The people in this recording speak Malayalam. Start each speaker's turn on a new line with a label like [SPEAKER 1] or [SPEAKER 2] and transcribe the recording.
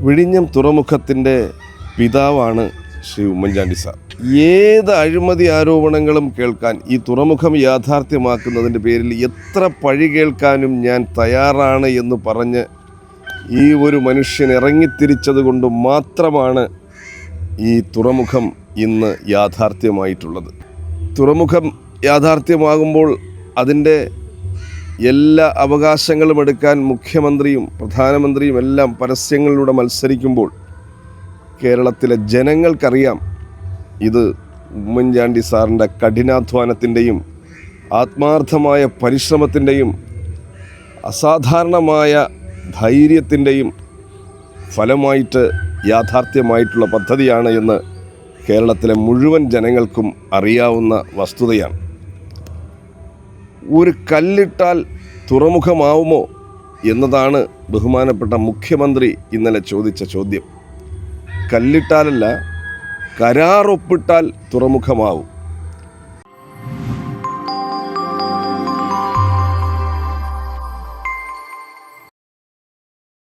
[SPEAKER 1] വിഴിഞ്ഞം തുറമുഖത്തിന്റെ പിതാവാണ് ശ്രീ ഉമ്മൻചാണ്ടി സാർ. ഏത് അഴിമതി ആരോപണങ്ങളും കേൾക്കാൻ ഈ തുറമുഖം യാഥാർത്ഥ്യമാക്കുന്നതിന്റെ പേരിൽ എത്ര പഴി കേൾക്കാനും ഞാൻ തയ്യാറാണ് എന്ന് പറഞ്ഞ് ഈ ഒരു മനുഷ്യൻ ഇറങ്ങിത്തിരിച്ചത് കൊണ്ട് മാത്രമാണ് ഈ തുറമുഖം ഇന്ന് യാഥാർത്ഥ്യമായിട്ടുള്ളത്. തുറമുഖം യാഥാർത്ഥ്യമാകുമ്പോൾ അതിന്റെ എല്ലാ അവകാശങ്ങളും എടുക്കാൻ മുഖ്യമന്ത്രിയും പ്രധാനമന്ത്രിയും എല്ലാം പരസ്യങ്ങളിലൂടെ മത്സരിക്കുമ്പോൾ കേരളത്തിലെ ജനങ്ങൾക്കറിയാം ഇത് ഉമ്മൻചാണ്ടി സാറിന്റെ കഠിനാധ്വാനത്തിന്റെയും ആത്മാർത്ഥമായ പരിശ്രമത്തിന്റെയും അസാധാരണമായ ധൈര്യത്തിന്റെയും ഫലമായിട്ട് യാഥാർത്ഥ്യമായിട്ടുള്ള പദ്ധതിയാണ് എന്ന് കേരളത്തിലെ മുഴുവൻ ജനങ്ങൾക്കും അറിയാവുന്ന വസ്തുതയാണ്. ഒരു കല്ലിട്ടാൽ തുറമുഖമാവുമോ എന്നതാണ് ബഹുമാനപ്പെട്ട മുഖ്യമന്ത്രി ഇന്നലെ ചോദിച്ച ചോദ്യം. കല്ലിട്ടാലല്ല കരാറൊപ്പിട്ടാൽ തുറമുഖമാവും.